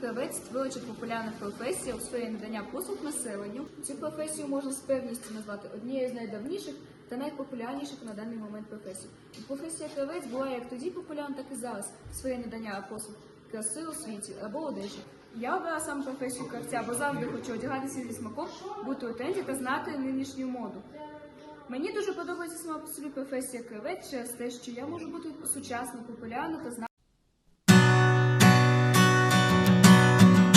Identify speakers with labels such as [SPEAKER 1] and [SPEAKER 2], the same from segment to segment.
[SPEAKER 1] Кравець творча популярна професія у сфері надання послуг населенню. Цю професію можна з певністю назвати однією з найдавніших та найпопулярніших на даний момент професій. Професія кравець була як тоді популярна, так і зараз сфері надання послуг краси у світі або одежі. Я обрала саме професію кравця, бо завжди хочу одягатися зі смаком, бути у тренді та знати нинішню моду. Мені дуже подобається сама по собі професія кравець через те, що я можу бути сучасно, популярно та знати.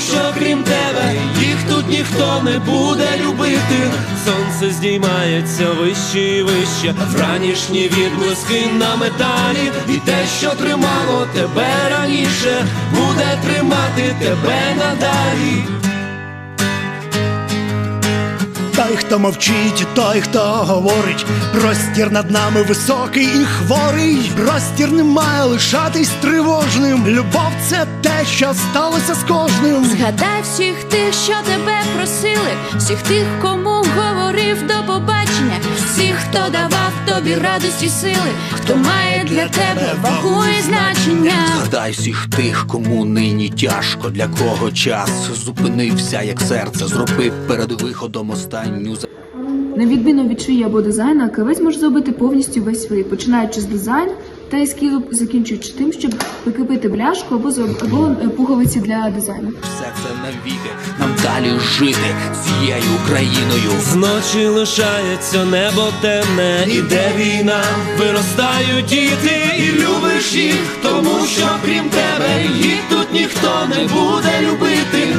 [SPEAKER 2] що крім тебе їх тут ніхто не буде любити. Сонце здіймається вище і вище, вранішні відблиски на металі, і те, що тримало тебе раніше, буде тримати тебе надалі.
[SPEAKER 3] Той, хто мовчить, той, хто говорить, простір над нами високий і хворий. Простір не має лишатись тривожним. Любов це те, що сталося з кожним.
[SPEAKER 4] Згадай всіх тих, що тебе просили, всіх тих, кому говорив до побачення, всіх, хто давав тобі радості сили, хто має для тебе вагу і значення.
[SPEAKER 5] Згадай всіх тих, кому нині тяжко, для кого час зупинився, як серце, зробив перед виходом останню за-
[SPEAKER 1] На відміну від шиї або дизайну, кравець може зробити повністю весь свій, починаючи з дизайну та ескізу, закінчуючи тим, щоб прикріпити бляшку або, зроб- або е, пуговиці для дизайну.
[SPEAKER 5] все це навіки. Нам далі жити цією Україною.
[SPEAKER 2] Зночі лишається небо темне, іде війна, виростають діти, і любиш їх, тому що крім тебе їх тут ніхто не буде любити.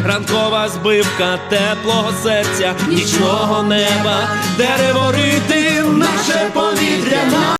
[SPEAKER 2] Ранкова збивка теплого серця, нічного неба, дерево рити, наше повітря.